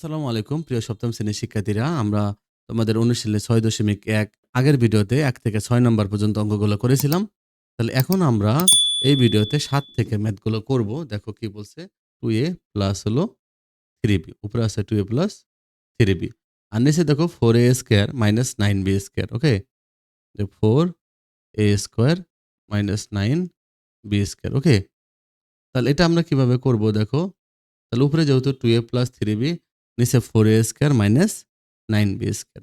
আসসালামু আলাইকুম, প্রিয় সপ্তম শ্রেণির শিক্ষার্থীরা। আমরা তোমাদের অনুশীলনে ছয় দশমিক এক আগের ভিডিওতে এক থেকে ছয় নম্বর পর্যন্ত অঙ্কগুলো করেছিলাম। তাহলে এখন আমরা এই ভিডিওতে সাত থেকে ম্যাথগুলো করব। দেখো কি বলছে টু এ প্লাস হলো থ্রি বি উপরে আছে two A plus three B আর নিচে দেখো four A square minus nine B square okay four A square minus nine B square okay তাহলে এটা আমরা কীভাবে করব দেখো? তাহলে উপরে যেহেতু two A plus three B নিচে four A square minus nine B square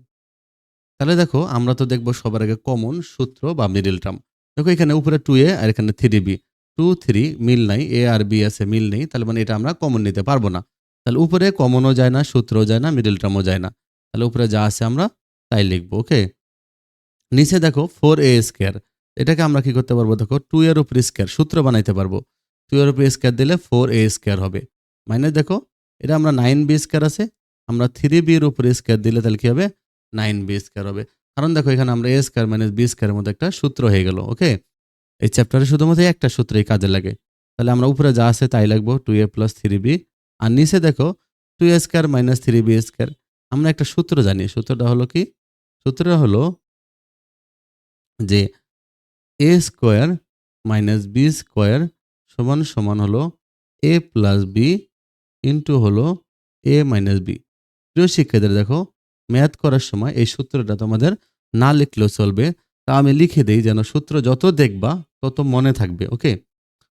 তাহলে দেখো, আমরা তো দেখব সবার আগে কমন সূত্র বা মিডিল টার্ম দেখো এখানে উপরে টু এ আর এখানে থ্রি বি টু থ্রি মিল নাই এ আর বি আছে, মিল নেই। তাহলে মানে এটা আমরা কমন নিতে পারব না। তাহলে উপরে কমনও যায় না, সূত্রও যায় না মিডিল টার্মও যায় না। তাহলে উপরে যা আছে আমরা তাই লিখব ওকে নিচে দেখো ফোর এ স্কোয়ার এটাকে আমরা কি করতে পারব? দেখো টু এর উপর স্কোয়ার সূত্র বানাইতে পারব। টু এর উপর স্কোয়ার দিলে ফোর এ স্কোয়ার হবে। মাইনাস দেখো এটা আমরা নাইন বি স্কোয়ার আছে, আমরা থ্রি বির উপরে স্কোয়ার দিলে তাহলে কি হবে? নাইন বি স্কোয়ার হবে। কারণ দেখো এখানে আমরা এ স্কোয়ার মাইনাস বি স্কোয়ারের মধ্যে একটা সূত্র হয়ে গেল ওকে এই চ্যাপ্টারে শুধুমাত্র একটা সূত্রই কাজে লাগে। তাহলে আমরা উপরে যা আছে তাই লাগবো two A plus three B আর নিচে দেখো two A square minus three B square আমরা একটা সূত্র জানি, সূত্রটা হলো কি? সূত্রটা হলো যে A square minus B square সমান সমান হলো এ প্লাস বি ইন্টু হলো এ মাইনাস বি প্রিয় শিক্ষার্থীরা, দেখো ম্যাথ করার সময় এই সূত্রটা তোমাদের না লিখলেও চলবে। তা আমি লিখে দিই যেন সূত্র যত দেখবা, তত মনে থাকবে ওকে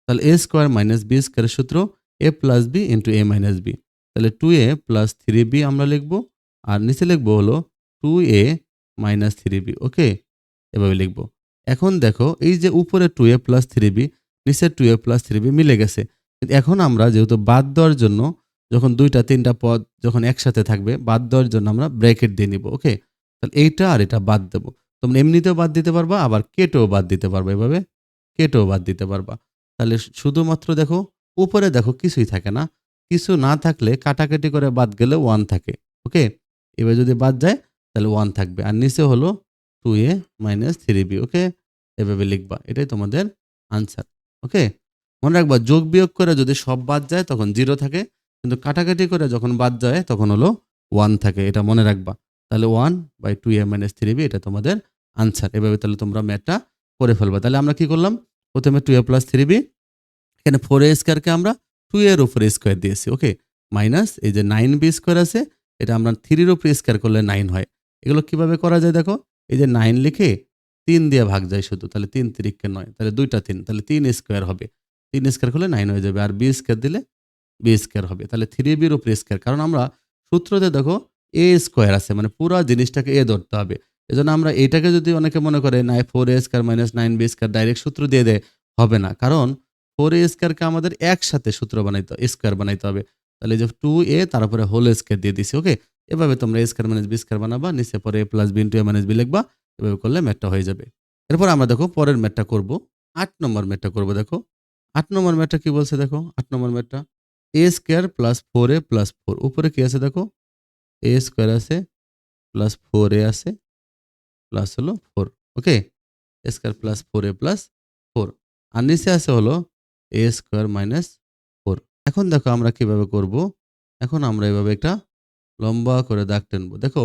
তাহলে এ স্কোয়ার মাইনাস বি স্কোয়ারের সূত্র A plus B into A minus B তাহলে two A plus three B আমরা লিখব, আর নিচে লিখব হলো two A minus three B okay এভাবে লিখব। এখন দেখো, এই যে উপরে two A plus three B নিচে two A plus three B মিলে গেছে। এখন আমরা যেহেতু বাদ দেওয়ার জন্য যখন দুইটা, তিনটা পদ যখন একসাথে থাকবে, বাদ দেওয়ার জন্য আমরা ব্র্যাকেট দিয়ে নিব, ওকে? তাহলে এইটা আর এটা বাদ দেবো। তোমরা এমনিতেও বাদ দিতে পারবা, আবার কেটেও বাদ দিতে পারবা এভাবে। কেটেও বাদ দিতে পারবা। তাহলে শুধুমাত্র দেখো, উপরে দেখো কিছুই থাকে না। কিছু না থাকলে কাটাকাটি করে বাদ গেলে ওয়ান থাকে, ওকে? এবার যদি বাদ যায়, তাহলে ওয়ান থাকবে। আর নিচে হলো two A minus three B okay? এভাবে লিখবা, এটাই তোমাদের আনসার ওকে? মনে রাখবা যোগ বিয়োগ করে যদি সব বাদ যায়, তখন জিরো থাকে। কিন্তু কাটাকাটি করে যখন বাদ যায়, তখন হলো ওয়ান থাকে। এটা মনে রাখবা। তাহলে one by two A minus three B এটা তোমাদের আনসার এভাবে তাহলে তোমরা ম্যাথটা করে ফেলবা। তাহলে আমরা কি করলাম? প্রথমে two A plus three B এখানে ফোর এ স্কোয়ারকে আমরা টু এর উপরে স্কোয়ার দিয়েছি ওকে মাইনাস এই যে নাইন বি স্কোয়ার আছে, এটা আমরা থ্রির উপরে স্কোয়ার করলে নাইন হয়। এগুলো কীভাবে করা যায় দেখো? এই যে নাইন লিখে তিন দিয়ে ভাগ যায় শুধু, তাহলে তিন তিরিককে নয়, তাহলে দুইটা তিন, তাহলে তিন স্কোয়ার হবে। তিন স্কোয়ার করলে নাইন হয়ে যাবে। আর বি স্কোয়ার দিলে বি স্কোয়ার হবে। তাহলে থ্রি বির উপরে স্কোয়ার কারণ আমরা সূত্রতে দেখো এ স্কোয়ার আছে মানে পুরো জিনিসটাকে এ ধরতে হবে। এজন্য আমরা এটাকে যদি অনেকে মনে করে নাই four A square minus nine B square direct সূত্র দিয়ে দেয় হবে না। কারণ ফোর এ স্কোয়ারকে আমাদের একসাথে সূত্র বানাইতে স্কোয়ার বানাইতে হবে। তাহলে যে টু এ তারপরে হোল স্কোয়ার দিয়ে দিছি ওকে এভাবে তোমরা A square minus B square বানাবা, নিচে পরে A plus B into A minus B লিখবা, এভাবে করলে ম্যাটটা হয়ে যাবে। এরপর আমরা দেখো পরের ম্যাটটা করব। আট নম্বর ম্যাটটা করব, দেখো। আট নম্বর ম্যাটটা কি বলছে, দেখো? আট নম্বর ম্যাটটা A square plus four A plus four উপরে কি আছে দেখো? এ স্কোয়ার আছে প্লাস ফোর এ আছে প্লাস হলো four okay A square plus four A plus four আর নিচে আছে হলো এ স্কোয়ার মাইনাস ফোর এখন দেখো আমরা কীভাবে করব? এখন আমরা এভাবে একটা লম্বা করে দাগ টেনবো। দেখো,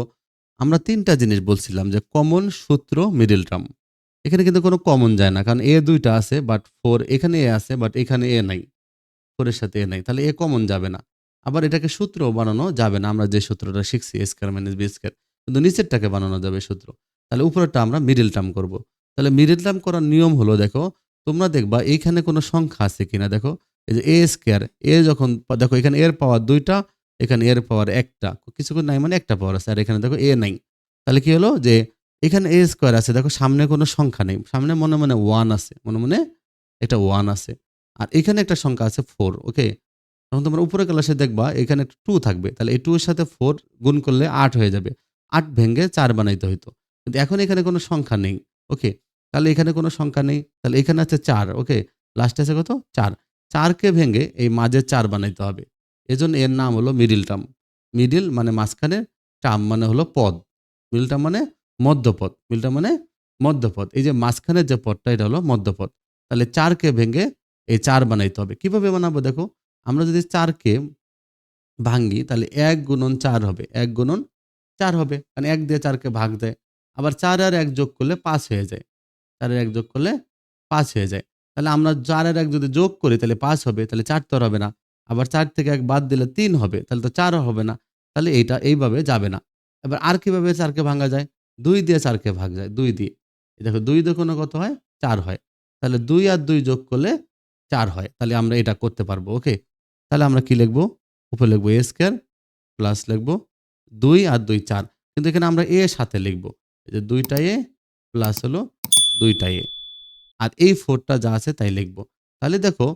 আমরা তিনটা জিনিস বলছিলাম যে কমন সূত্র মিডিল টার্ম এখানে কিন্তু কোনো কমন যায় না। কারণ এ দুইটা আছে বাট ফোর এখানে এ আছে বাট এখানে এ নাই। ফোরের সাথে এ নাই তাহলে এ কমন যাবে না। আবার এটাকে সূত্র বানানো যাবে না, আমরা যে সূত্রটা শিখছি স্কোয়ার মাইনাস বি স্কোয়ার কিন্তু নিচেরটাকে বানানো যাবে সূত্র। তাহলে উপরেরটা আমরা মিডিল টার্ম করব। তাহলে মিডিল টার্ম করার নিয়ম হলো, দেখো, তোমরা দেখবা এইখানে কোনো সংখ্যা আছে কিনা, দেখো, এই যে এ স্কোয়ার এ যখন, দেখো, এখানে এর পাওয়ার দুইটা, এখানে এর পাওয়ার একটা কিছু নাই মানে একটা পাওয়ার আছে, আর এখানে দেখো এ নাই। তাহলে কি হলো যে, এখানে এ স্কোয়ার আছে, দেখো, সামনে কোনো সংখ্যা নেই, সামনে মনে মনে ওয়ান আছে, মনে মনে একটা ওয়ান আছে। আর এখানে একটা সংখ্যা আছে ফোর ওকে তখন তোমরা উপরে ক্লাসে দেখবা, এখানে টু থাকবে। তাহলে এই টু এর সাথে ফোর গুণ করলে আট হয়ে যাবে। আট ভেঙে চার বানাইতে হইতো কিন্তু এখন এখানে কোনো সংখ্যা নেই ওকে তাহলে এখানে কোনো সংখ্যা নেই। তাহলে এখানে আছে চার ওকে লাস্টে আছে কত? চার। চারকে ভেঙে এই মাঝে চার বানাইতে হবে। এজন্য এর নাম হলো মিডিল টার্ম মিডিল মানে মাঝখানে টার্ম মানে হলো পদ। মিডিল টার্ম মানে মধ্যপদ। মিডিল টার্ম মানে মধ্যপদ। এই যে মাঝখানের যে পদটা, এটা হলো মধ্যপদ। তাহলে চারকে ভেঙে এই চার বানাইতে হবে। কীভাবে বানাবো দেখো? আমরা যদি চারকে ভাঙ্গি, তাহলে এক গুণন চার হবে। এক গুণন চার হবে। কারণ এক দিয়ে চারকে ভাগ দেয়। আবার চার আর এক যোগ করলে পাঁচ হয়ে যায়। চারের এক যোগ করলে পাঁচ হয়ে যায়। তাহলে আমরা চারের এক যদি যোগ করি, তাহলে পাঁচ হবে। তাহলে চার তো হবে না। আবার চার থেকে এক বাদ দিলে তিন হবে। তাহলে তো চারও হবে না। তাহলে এইটা এইভাবে যাবে না। এবার আর কীভাবে চারকে ভাঙা যায়? দুই দিয়ে চারকে ভাগ যায়। দুই দিয়ে। দেখো, দুই দিয়ে কোনো কত হয়? চার হয়। তাহলে দুই আর দুই যোগ করলে চার হয়, তাহলে আমরা এটা করতে পারব ওকে তাহলে আমরা কি লিখব? উপরে লিখব এ স্কোয়ার প্লাস লিখব দুই আর দুই চার। কিন্তু এখানে আমরা এ সাথে লিখব। এই যে দুইটা এ প্লাস হলো দুইটা এ আর এই ফোরটা যা আছে তাই লিখব। তাহলে দেখো,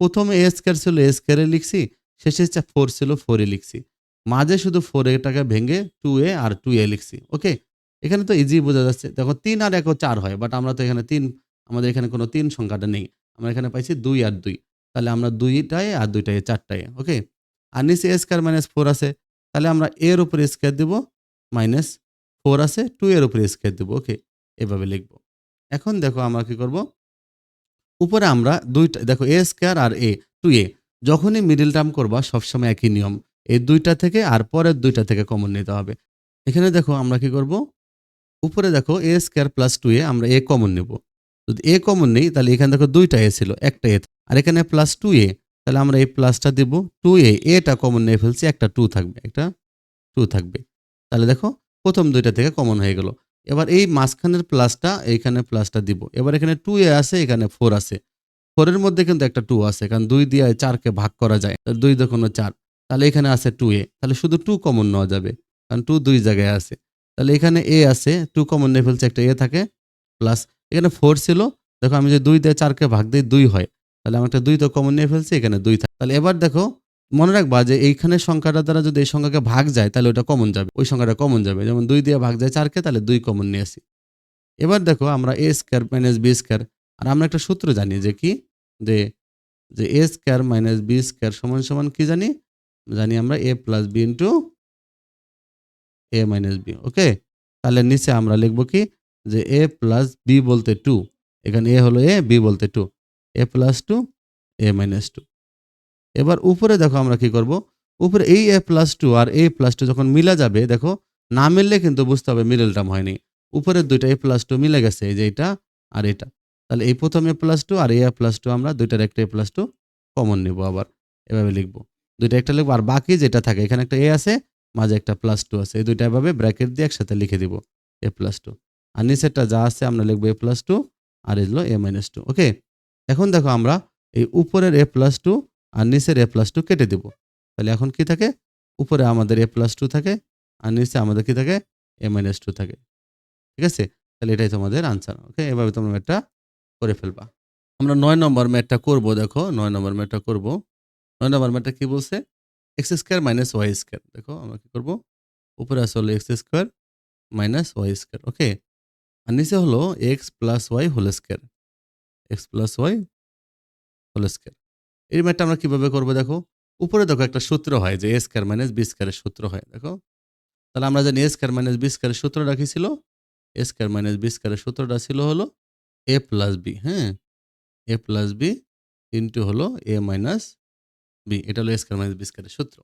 প্রথমে এ স্কোয়ার ছিল এ স্কোয়ারে লিখছি, শেষে ফোর ছিল ফোরে লিখছি। মাঝে শুধু ফোর এটাকে ভেঙে টু এ আর টু এ লিখছি ওকে এখানে তো ইজি বোঝা যাচ্ছে। দেখো তিন আর এক চার হয় বাট আমরা তো এখানে তিন, আমাদের এখানে কোনো তিন সংখ্যাটা নেই। আমরা এখানে পাইছি দুই আর দুই। তাহলে আমরা দুইটায় আর দুইটায় চারটায় ওকে আর নিচে স্কোয়ার মাইনাস ফোর আছে, তাহলে আমরা এর উপরে স্কোয়ার দেবো মাইনাস ফোর আছে টু এর উপরে স্কোয়ার দেবো ওকে এভাবে লিখব। এখন দেখো আমরা কি করব? উপরে আমরা দুইটা, দেখো A square R A two এ যখনই মিডিল টার্ম করবা সবসময় একই নিয়ম। এই দুইটা থেকে আর পরের দুইটা থেকে কমন নিতে হবে। এখানে দেখো আমরা কি করব? উপরে দেখো A square plus two A আমরা এ কমন নেব। যদি এ কমন নেই, তাহলে এখানে দেখো দুইটা এ ছিল, একটা এ আর এখানে প্লাস টু এ তাহলে আমরা এই প্লাসটা দিব। টু এ এটা কমন নিয়ে ফেলছি, একটা টু থাকবে, একটা টু থাকবে। তাহলে দেখো, প্রথম দুইটা থেকে কমন হয়ে গেল। এবার এই মাঝখানের প্লাসটা এইখানে প্লাসটা দিব। এবার এখানে টু এ আছে, এখানে ফোর আছে। ফোরের মধ্যে কিন্তু একটা টু আছে, কারণ দুই দিয়ে চারকে ভাগ করা যায় দুই দোকানো চার। তাহলে এখানে আছে টু এ তাহলে শুধু টু কমন নেওয়া যাবে, কারণ টু দুই জায়গায় আছে। তাহলে এখানে এ আছে টু কমন নিয়ে ফেলছে, একটা এ থাকে প্লাস এখানে ফোর ছিল। দেখো আমি যে দুই দিয়ে চারকে ভাগ দিই, দুই হয়। তাহলে আমি একটা দুই তো কমন নিয়ে ফেলছি, এখানে দুই থাকে তাহলে এবার দেখো, মনে রাখবা যে এইখানে সংখ্যাটা দ্বারা যদি এই সংখ্যাকে ভাগ যায়, তাহলে ওটা কমন যাবে। ওই সংখ্যাটা কমন যাবে। যেমন দুই দিয়ে ভাগ যায় চারকে, তাহলে দুই কমন নিয়ে আসি। এবার দেখো আমরা A square minus B square আর আমরা একটা সূত্র জানি যে কি? যে যে A square minus B square সমান সমান কি জানি? জানি আমরা A plus B into A minus B okay তাহলে নিচে আমরা লিখব কি? যে এ প্লাস বি বলতে টু এখানে এ হলো এ বি বলতে two A plus two A minus two এবার উপরে দেখো আমরা কি করব? উপরে এই এ প্লাস টু আর এ প্লাস টু যখন মিলা যাবে, দেখো, না মিললে কিন্তু বুঝতে হবে মিডল টার্ম হয়নি। উপরের দুইটা এ প্লাস টু মিলে গেছে, এই যে এটা আর এটা। তাহলে এই প্রথম এ প্লাস টু আর এ প্লাস টু আমরা দুইটার একটা এ প্লাস টু কমন নিব আবার, এভাবে লিখব। দুইটা একটা লিখব আর বাকি যেটা থাকে, এখানে একটা এ আছে, মাঝে একটা প্লাস টু আছে, এই দুইটা এভাবে ব্র্যাকেট দিয়ে একসাথে লিখে দিব এ প্লাস টু আর নিচেরটা যা আছে আমরা লিখব এ প্লাস টু আর এগুলো এ মাইনাস টু ওকে এখন দেখো আমরা এই উপরের এ প্লাস টু আর নিচের এ প্লাস টু কেটে দেব। তাহলে এখন কি থাকে? উপরে আমাদের এ প্লাস টু থাকে, আর নিচে আমাদের কি থাকে? এ মাইনাস টু থাকে, ঠিক আছে? তাহলে এটাই তোমাদের আনসার ওকে এভাবে তোমরা ম্যাটটা করে ফেলবা। আমরা নয় নম্বর ম্যাথটা করব, দেখো, নয় নম্বর ম্যাথটা করব। নয় নম্বর ম্যাথটা কি বলছে? X square minus Y square দেখো আমরা কি করব? উপরে আসে হলো X square minus Y square okay আর নিচে হলো X plus Y whole square X plus Y whole square এই ম্যাথটা আমরা কীভাবে করব দেখো? উপরে দেখো একটা সূত্র হয় যে এ স্কোয়ার মাইনাস বি স্কোয়ারের সূত্র হয়, দেখো? তাহলে আমরা জানি এ স্কোয়ার মাইনাস বি স্কোয়ারের সূত্র কি ছিল? এ স্কোয়ার মাইনাস বি স্কোয়ারের সূত্রটা ছিল হলো এ প্লাস বি হ্যাঁ? এ প্লাস বি ইন্টু হলো এ মাইনাস বি এটা হলো এ স্কোয়ার মাইনাস বি স্কোয়ারের সূত্র।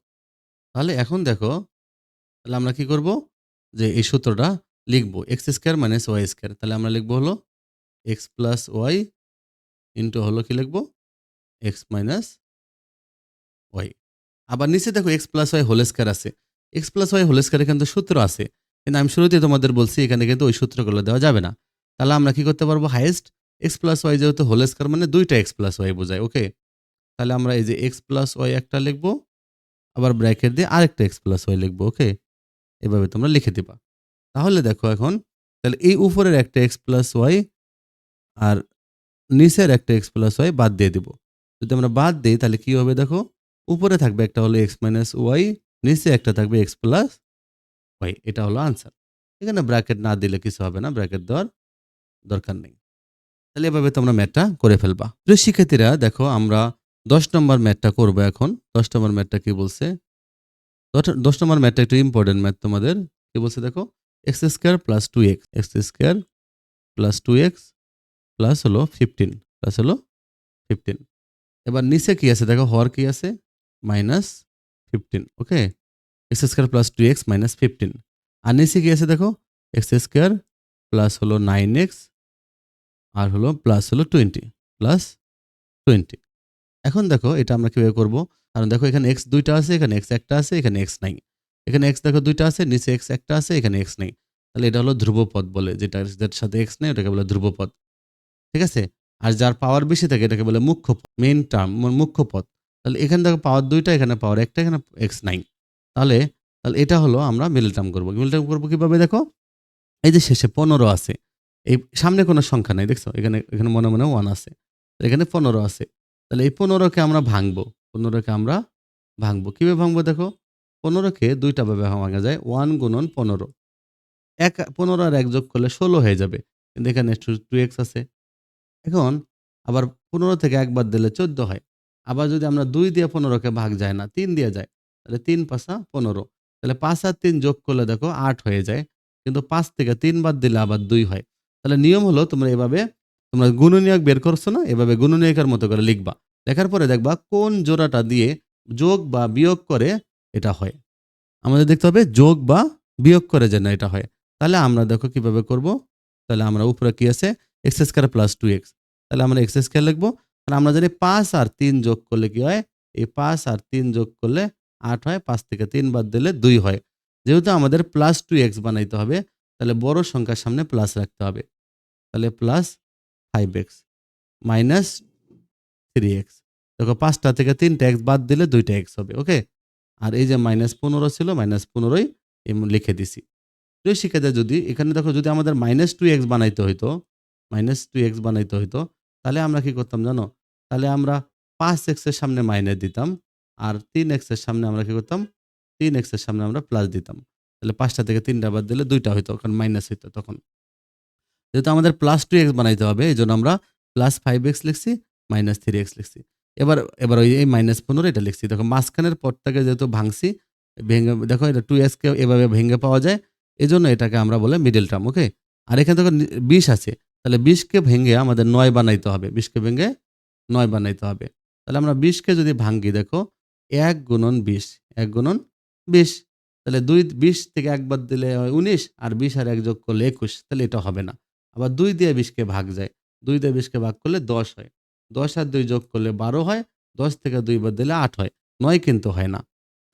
তাহলে এখন দেখো, তাহলে আমরা কি করব? যে এই সূত্রটা লিখব X square minus Y square তাহলে আমরা লিখব হলো এক্স প্লাস ওয়াই ইন্টু হলো কি লিখব? এক্স মাইনাস ওয়াই আবার নিচে দেখো X plus Y whole square আছে। X plus Y whole square কিন্তু সূত্র আছে, কিন্তু আমি শুরুতে তোমাদের বলছি এখানে কিন্তু ওই সূত্রগুলো দেওয়া যাবে না। তাহলে আমরা কি করতে পারব? হাইয়েস্ট এক্স প্লাস ওয়াই যেহেতু হোল স্কোয়ার মানে দুইটা এক্স প্লাস ওয়াই বোঝায় ওকে তাহলে আমরা এই যে এক্স প্লাস ওয়াই একটা লিখব, আবার ব্র্যাকেট দিয়ে আরেকটা এক্স প্লাস ওয়াই লিখব ওকে এভাবে তোমরা লিখে দিবা। তাহলে দেখো এখন, তাহলে এই উপরের একটা এক্স প্লাস ওয়াই আর নিচের একটা এক্স প্লাস ওয়াই বাদ দিয়ে দিব। যদি আমরা বাদ দিই, তাহলে কি হবে দেখো? উপরে থাকবে একটা হলো এক্স মাইনাস ওয়াই নিচে একটা থাকবে এক্স প্লাস ওয়াই এটা হলো আনসার এখানে ব্র্যাকেট না দিলে কিছু হবে না ব্র্যাকেট দেওয়ার দরকার নেই। তাহলে এভাবে তোমরা ম্যাথটা করে ফেলবা। প্রিয় শিক্ষার্থীরা, দেখো আমরা দশ নম্বর ম্যাথটা করব এখন। দশ নম্বর ম্যাথটা কি বলছে? দশ- নম্বর ম্যাথটা একটু ইম্পর্টেন্ট ম্যাথ তোমাদের। কি বলছে দেখো? X square plus two X X square plus two X plus হলো ফিফটিন প্লাস হলো ফিফটিন এবার নিচে কি আছে? দেখো, হর কি আছে? Minus fifteen okay X square plus two X minus fifteen আর নিচে কি আছে দেখো? এক্স স্কোয়ার প্লাস হলো নাইন এক্স আর হলো প্লাস হলো টোয়েন্টি প্লাস টোয়েন্টি এখন দেখো, এটা আমরা কীভাবে করব? কারণ দেখো, এখানে এক্স দুইটা আছে, এখানে এক্স একটা আছে, এখানে এক্স নাই। এখানে এক্স দেখো দুইটা আছে, নিচে এক্স একটা আছে, এখানে এক্স নেই। তাহলে এটা হলো ধ্রুবপদ বলে, যেটা যেটার সাথে এক্স নেই ওটাকে বলে ধ্রুবপদ। ঠিক আছে? আর যার পাওয়ার বেশি থাকে এটাকে বলে মুখ্য মেইন টার্ম মুখ্য পদ। তাহলে এখানে দেখো পাওয়ার দুইটা, এখানে পাওয়ার একটা, এখানে এক্স নাই। তাহলে তাহলে এটা হলো আমরা মিডল টার্ম করব। মিডল টার্ম করব কীভাবে দেখো? এই যে শেষে পনেরো আছে, এই সামনে কোনো সংখ্যা নাই, দেখছ? এখানে এখানে মনে মনে ওয়ান আছে। এখানে পনেরো আছে। তাহলে এই পনেরোকে আমরা ভাঙবো, পনেরোকে আমরা ভাঙবো। কীভাবে ভাঙবো দেখো? পনেরোকে দুইটা ভাবে ভাঙা যায়, ওয়ান গুণন পনেরো। এক, পনেরো আর এক যোগ করলে ষোলো হয়ে যাবে। কিন্তু এখানে টু এক্স আছে। এখন আবার পনেরো থেকে একবার দিলে চোদ্দ হয়। আবার যদি আমরা দুই দিয়ে পনেরোকে ভাগ যায় না, তিন দিয়ে যায়, তাহলে তিন পাঁচা পনেরো। তাহলে পাঁচ আর তিন যোগ করলে দেখো আট হয়ে যায়। কিন্তু পাঁচ থেকে তিন বাদ দিলে আবার দুই হয়। তাহলে নিয়ম হলো তোমরা এভাবে, তোমরা গুণনীয়ক বের করছ না, এভাবে গুণনীয়কের মতো করে লিখবা। লেখার পরে দেখবা কোন জোড়াটা দিয়ে যোগ বা বিয়োগ করে এটা হয়। আমাদের দেখতে হবে যোগ বা বিয়োগ করে যেন এটা হয়। তাহলে আমরা দেখো কীভাবে করব? তাহলে আমরা উপরে কি আছে? X square plus two X তাহলে আমরা এক্স স্কোয়ার লিখব। আর আমরা জানি পাঁচ আর তিন যোগ করলে কি হয়? এই পাঁচ আর তিন যোগ করলে আট হয়। পাঁচ থেকে তিন বাদ দিলে দুই হয়। যেহেতু আমাদের প্লাস টু এক্স বানাইতে হবে, তাহলে বড় সংখ্যার সামনে প্লাস রাখতে হবে। তাহলে plus five x minus three x দেখো পাঁচটা থেকে তিনটা এক্স বাদ দিলে দুইটা এক্স হবে ওকে আর এই যে মাইনাস পনেরো ছিল মাইনাস পনেরোই লিখে দিছি। তো শিক্ষার্থী যদি, এখানে দেখো যদি আমাদের মাইনাস টু এক্স বানাইতে হইতো মাইনাস টু এক্স বানাইতে হইতো, তাহলে আমরা কি করতাম জানো? তাহলে আমরা পাঁচ এক্সের সামনে মাইনাস দিতাম, আর তিন এক্সের সামনে আমরা কি করতাম? তিন এক্সের সামনে আমরা প্লাস দিতাম। তাহলে পাঁচটা থেকে তিনটা বাদ দিলে দুইটা হইতো, কারণ মাইনাস হইতো তখন। যেহেতু আমাদের প্লাস টু এক্স বানাইতে হবে এই জন্য আমরা প্লাস ফাইভ এক্স লিখছি মাইনাস থ্রি এক্স লিখছি। এবার এবার ওই, এই মাইনাস পনেরো এটা লিখছি। দেখো, মাঝখানের পরটাকে যেহেতু ভাঙছি, ভেঙে, দেখো, এটা টু এসকে এভাবে ভেঙে পাওয়া যায় এই জন্য এটাকে আমরা বলে মিডল টার্ম ওকে আর এখানে দেখো, বিশ আছে, তাহলে বিশকে ভেঙে আমাদের নয় বানাইতে হবে। বিশকে ভেঙে নয় বানাইতে হবে। তাহলে আমরা বিশকে যদি ভাঙ্গি দেখো, এক গুণন বিশ, এক গুণন বিশ, তাহলে দুই, বিশ থেকে একবার দিলে হয় উনিশ, আর বিশ আর এক যোগ করলে একুশ, তাহলে এটা হবে না। আবার দুই দিয়ে বিশকে ভাগ যায়, দুই দিয়ে বিশকে ভাগ করলে দশ হয়। দশ আর দুই যোগ করলে বারো হয়, দশ থেকে দুই বাদ দিলে আট হয়। নয় কিন্তু হয় না।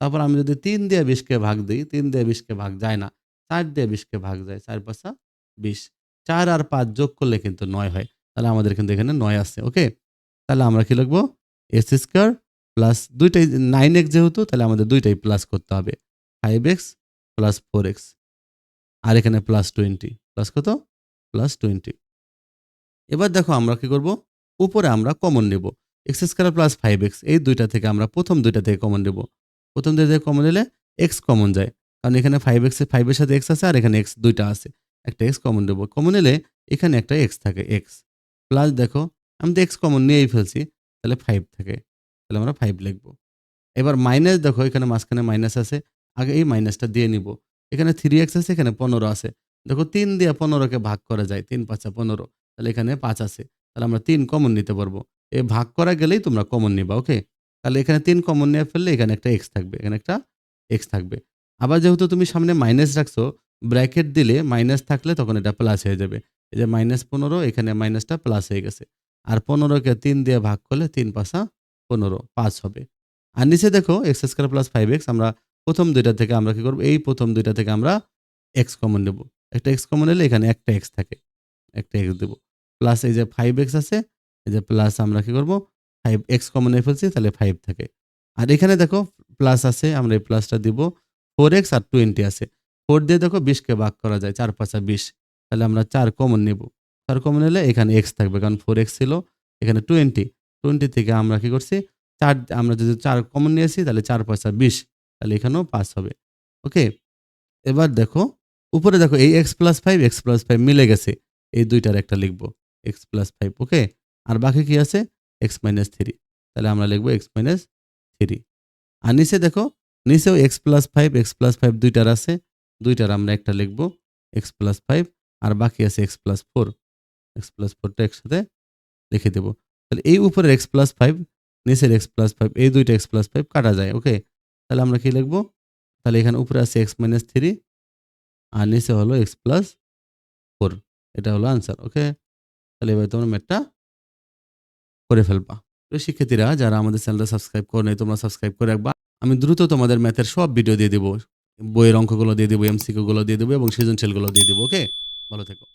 তারপর আমি যদি তিন দিয়ে বিশকে ভাগ দিই, তিন দিয়ে বিশকে ভাগ যায় না, চার দিয়ে বিশকে ভাগ যায়, চার পাঁচা বিশ। চার আর পাঁচ যোগ করলে কিন্তু নয় হয়। তাহলে আমাদের কিন্তু এখানে নয় আছে, ওকে? তাহলে আমরা কি লিখব? এস স্কোয়ার প্লাস দুইটাই নাইন এক্স যেহেতু, তাহলে আমাদের দুইটাই প্লাস করতে হবে। Five x plus four x আর এখানে প্লাস টোয়েন্টি প্লাস কত? প্লাস টোয়েন্টি এবার দেখো আমরা কি করব? উপরে আমরা কমন নেব। X square plus five x এই দুইটা থেকে আমরা প্রথম দুইটা থেকে কমন নেব। প্রথম দুইটা থেকে কমন নিলে এক্স কমন যায়। কারণ এখানে ফাইভ এক্সে ফাইভের সাথে এক্স আছে আর এখানে এক্স দুইটা আছে। একটা এক্স কমন নেব। কমন নিলে এখানে একটা এক্স থাকে এক্স প্লাস দেখো, আমি তো এক্স কমন নিয়েই ফেলছি, তাহলে ফাইভ থাকে। তাহলে আমরা ফাইভ লিখব। এবার মাইনাস দেখো, এখানে মাঝখানে মাইনাস আছে। আগে এই মাইনাসটা দিয়ে নিব। এখানে থ্রি এক্স আছে, এখানে পনেরো আছে। দেখো তিন দিয়ে পনেরোকে ভাগ করা যায়, তিন পাঁচা পনেরো। তাহলে এখানে পাঁচ আছে। তাহলে আমরা তিন কমন নিতে পারব। এ ভাগ করা গেলেই তোমরা কমন নিবা ওকে তাহলে এখানে তিন কমন নিয়ে ফেললে এখানে একটা এক্স থাকবে, এখানে একটা এক্স থাকবে। আবার যেহেতু তুমি সামনে মাইনাস রাখছো ব্র্যাকেট দিলে মাইনাস থাকলে তখন এটা প্লাস হয়ে যাবে। এই যে মাইনাস পনেরো, এখানে মাইনাসটা প্লাস হয়ে গেছে। আর পনেরোকে তিন দিয়ে ভাগ করলে তিন পাঁচা পনেরো, পাঁচ হবে। আর নিচে দেখো x square plus five x আমরা প্রথম দুইটা থেকে আমরা কি করব? এই প্রথম দুইটা থেকে আমরা এক্স কমন নেব। একটা এক্স কমন নিলে এখানে একটা এক্স থাকে, একটা এক্স দেবো। প্লাস এই যে ফাইভ এক্স আছে, এই যে প্লাস আমরা কি করব? ফাইভ এক্স কমন নিয়ে ফেলছি, তাহলে ফাইভ থাকে। আর এখানে দেখো প্লাস আছে, আমরা এই প্লাসটা দিব। ফোর এক্স আর টোয়েন্টি আছে। ফোর দিয়ে দেখো বিশকে ভাগ করা যায়, চার পাঁচা বিশ। তাহলে আমরা চার কমন নেব। চার কমন নিলে এখানে এক্স থাকবে, কারণ ফোর এক্স ছিল, এখানে টোয়েন্টি টোয়েন্টি থেকে আমরা কি করছি? চার, আমরা যদি চার কমন নিয়েছি তাহলে চার পয়সা বিশ। তাহলে এখানেও পাস হবে। ওকে এবার দেখো, উপরে দেখো এই x plus five x plus five মিলে গেছে। এই দুইটার একটা লিখব। এক্স প্লাস ফাইভ ওকে আর বাকি কি আছে এক্স মাইনাস থ্রি তাহলে আমরা লিখব এক্স মাইনাস থ্রি আর নিচে দেখো নিচেও x plus five x plus five দুইটার আছে দুইটার আমরা একটা লিখব এক্স প্লাস ফাইভ আর বাকি আছে x plus four x plus ফোরটা একসাথে লিখে দেবো তাহলে এই উপরের এক্স প্লাস ফাইভ নিচের এক্স প্লাস ফাইভ এই দুইটা এক্স প্লাস ফাইভ কাটা যায় ওকে তাহলে আমরা কি লিখব তাহলে এখানে উপরে আছে এক্স মাইনাস থ্রি আর নিচে হলো এক্স প্লাস ফোর এটা হলো আনসার ওকে তাহলে এবার তোমরা ম্যাথটা করে ফেলবা। তো শিক্ষার্থীরা, যারা আমাদের চ্যানেলটা সাবস্ক্রাইব করে নেই, তোমরা সাবস্ক্রাইব করে রাখবা। আমি দ্রুত তোমাদের ম্যাথের সব ভিডিও দিয়ে দেবো। বইয়ের অঙ্কগুলো দিয়ে দেবো এমসিকিউগুলো দিয়ে দেবো এবং সৃজনশীলগুলো দিয়ে দেবো ওকে ভালো থেকো।